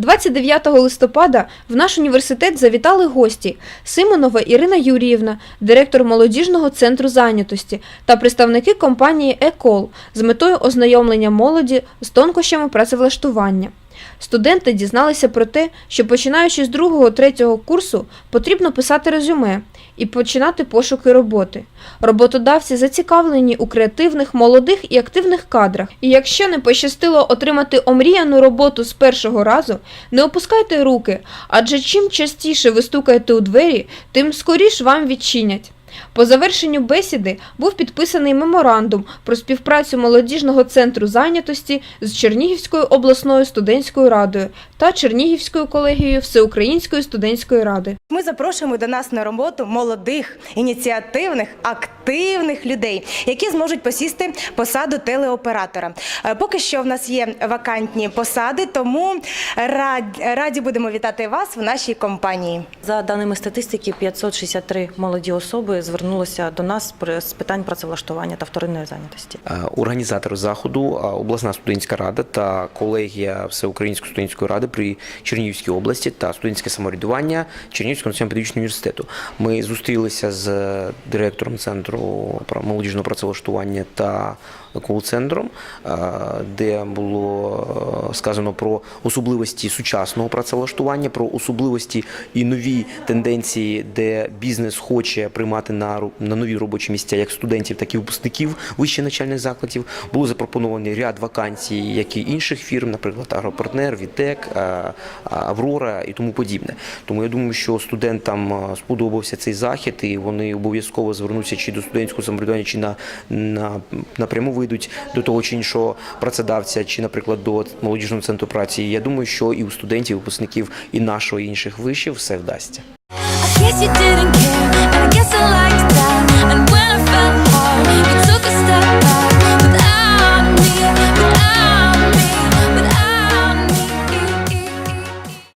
29 листопада в наш університет завітали гості Симонова Ірина Юріївна, директор молодіжного центру зайнятості та представники компанії «Екол» з метою ознайомлення молоді з тонкощами працевлаштування. Студенти дізналися про те, що починаючи з другого-третього курсу потрібно писати резюме і починати пошуки роботи. Роботодавці зацікавлені у креативних, молодих і активних кадрах. І якщо не пощастило отримати омріяну роботу з першого разу, не опускайте руки, адже чим частіше ви стукаєте у двері, тим скоріш вам відчинять. По завершенню бесіди був підписаний меморандум про співпрацю молодіжного центру зайнятості з Чернігівською обласною студентською радою та Чернігівською колегією Всеукраїнської студентської ради. Ми запрошуємо до нас на роботу молодих, ініціативних, активних людей, які зможуть посісти посаду телеоператора. Е, Поки що в нас є вакантні посади, тому раді, раді будемо вітати вас в нашій компанії. За даними статистики, 563 молоді особи звернулися до нас з питань працевлаштування та вторинної зайнятості. Е, Організатор заходу, обласна студентська рада та колегія Всеукраїнської студентської ради при Чернігівській області та студентське самоврядування Чернігівського національного педагогічного університету. Ми зустрілися з директором центру молодіжного працевлаштування та кол-центром, е, де було е, сказано про особливості сучасного працевлаштування, про особливості і нові тенденції, де бізнес хоче приймати на, на нові робочі місця як студентів, так і випускників вищих навчальних закладів. Було запропонований ряд вакансій, як і інших фірм, наприклад, Агропартнер, Вітек, Аврора і тому подібне. Тому я думаю, що студентам сподобався цей захід, і вони обов'язково звернуться чи до студентського самоврядування, чи на, на напряму вийдуть до того чи іншого працедавця, чи, наприклад, до молодіжного центру праці. Я думаю, що і у студентів, випускників і нашого, і інших вишів все вдасться. I guess you didn't care, and I guess I lied